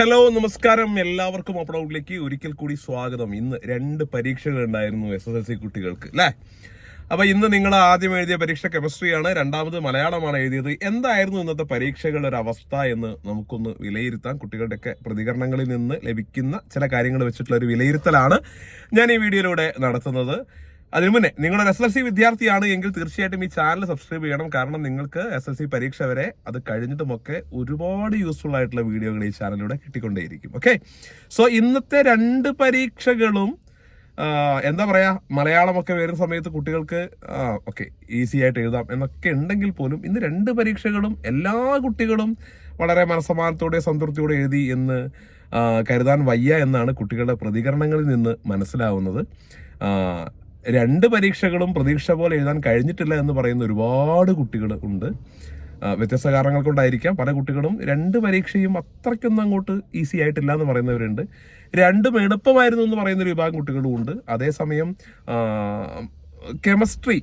Hello നമസ്കാരം. എല്ലാവർക്കും അപ്ലൗഡിലേക്ക് ഒരിക്കൽ കൂടി സ്വാഗതം. ഇന്ന് രണ്ട് പരീക്ഷകൾ ഉണ്ടായിരുന്നു എസ് എസ് എൽ സി കുട്ടികൾക്ക് അല്ലേ? അപ്പൊ ഇന്ന് നിങ്ങൾ ആദ്യം എഴുതിയ പരീക്ഷ കെമിസ്ട്രിയാണ് രണ്ടാമത് മലയാളമാണ് എഴുതിയത്. എന്തായിരുന്നു ഇന്നത്തെ പരീക്ഷകളുടെ ഒരു അവസ്ഥ എന്ന് നമുക്കൊന്ന് വിലയിരുത്താം. കുട്ടികളുടെയൊക്കെ പ്രതികരണങ്ങളിൽ നിന്ന് ലഭിക്കുന്ന ചില കാര്യങ്ങൾ വെച്ചിട്ടുള്ള ഒരു വിലയിരുത്തലാണ് ഞാൻ ഈ വീഡിയോയിലൂടെ നടത്തുന്നത്. അതിനു മുന്നേ നിങ്ങൾ എസ് എൽ സി വിദ്യാർത്ഥിയാണ് എങ്കിൽ തീർച്ചയായിട്ടും ഈ ചാനൽ സബ്സ്ക്രൈബ് ചെയ്യണം. കാരണം നിങ്ങൾക്ക് എസ് എൽ സി പരീക്ഷ വരെ അത് കഴിഞ്ഞിട്ടുമൊക്കെ ഒരുപാട് യൂസ്ഫുൾ ആയിട്ടുള്ള വീഡിയോകൾ ഈ ചാനലിലൂടെ കിട്ടിക്കൊണ്ടേയിരിക്കും. ഓക്കെ സോ ഇന്നത്തെ രണ്ട് പരീക്ഷകളും എന്താ പറയാ മലയാളമൊക്കെ വരുന്ന സമയത്ത് കുട്ടികൾക്ക് ഓക്കെ ഈസി ആയിട്ട് എഴുതാം എന്നൊക്കെ ഉണ്ടെങ്കിൽ പോലും ഇന്ന് രണ്ട് പരീക്ഷകളും എല്ലാ കുട്ടികളും വളരെ മനസ്സമാനത്തോടെ സംതൃപ്തിയോടെ എഴുതി എന്ന് കരുതാൻ വയ്യ എന്നാണ് കുട്ടികളുടെ പ്രതികരണങ്ങളിൽ നിന്ന് മനസ്സിലാവുന്നത്. രണ്ട് പരീക്ഷകളും പ്രതീക്ഷ പോലെ എഴുതാൻ കഴിഞ്ഞിട്ടില്ല എന്ന് പറയുന്ന ഒരുപാട് കുട്ടികൾ ഉണ്ട്. വ്യത്യസ്ത കാരണങ്ങൾ കൊണ്ടായിരിക്കാം. പല കുട്ടികളും രണ്ട് പരീക്ഷയും അത്രയ്ക്കൊന്നും അങ്ങോട്ട് ഈസി ആയിട്ടില്ല എന്ന് പറയുന്നവരുണ്ട്. രണ്ടും എളുപ്പമായിരുന്നു എന്ന് പറയുന്ന ഒരു വിഭാഗം കുട്ടികളും ഉണ്ട്. അതേസമയം കെമിസ്ട്രി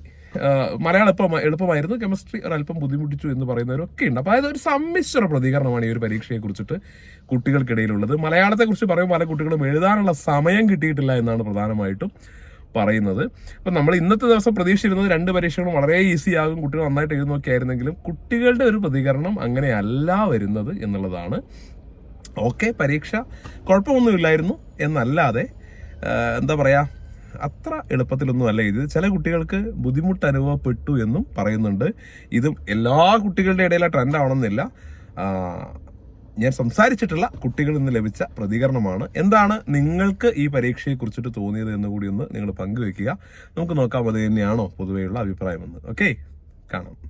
മലയാളം എളുപ്പം എളുപ്പമായിരുന്നു. കെമിസ്ട്രി ഒരല്പം ബുദ്ധിമുട്ടിച്ചു എന്ന് പറയുന്നവരൊക്കെ ഉണ്ട്. അപ്പോൾ അതായത് ഒരു സമ്മിശ്ര പ്രതികരണമാണ് ഈ ഒരു പരീക്ഷയെ കുറിച്ചിട്ട് കുട്ടികൾക്കിടയിലുള്ളത്. മലയാളത്തെക്കുറിച്ച് പറയുമ്പോൾ പല കുട്ടികളും എഴുതാനുള്ള സമയം കിട്ടിയിട്ടില്ല എന്നാണ് പ്രധാനമായിട്ടും പറയുന്നത്. അപ്പം നമ്മൾ ഇന്നത്തെ ദിവസം പ്രതീക്ഷിച്ചിരുന്നത് രണ്ട് പരീക്ഷകളും വളരെ ഈസി ആകും. കുട്ടികൾ നന്നായിട്ട് എഴുതുന്നൊക്കെ ആയിരുന്നെങ്കിലും കുട്ടികളുടെ ഒരു പ്രതികരണം അങ്ങനെയല്ല വരുന്നത് എന്നുള്ളതാണ്. ഓക്കെ പരീക്ഷ കുഴപ്പമൊന്നുമില്ലായിരുന്നു എന്നല്ലാതെ എന്താ പറയുക അത്ര എളുപ്പത്തിലൊന്നും അല്ല ഇത്. ചില കുട്ടികൾക്ക് ബുദ്ധിമുട്ട് അനുഭവപ്പെട്ടു എന്നും പറയുന്നുണ്ട്. ഇതും എല്ലാ കുട്ടികളുടെ ഇടയിലെ ട്രെൻഡ് ആവണമെന്നില്ല. ഞാൻ സംസാരിച്ചിട്ടുള്ള കുട്ടികളിൽ നിന്ന് ലഭിച്ച പ്രതികരണമാണ്. എന്താണ് നിങ്ങൾക്ക് ഈ പരീക്ഷയെ കുറിച്ചിട്ട് തോന്നിയത് എന്ന് കൂടി ഒന്ന് നിങ്ങൾ പങ്കുവെക്കുക നമുക്ക് നോക്കാം അത് തന്നെയാണോ പൊതുവെയുള്ള അഭിപ്രായമെന്ന്. ഓക്കെ കാണാം.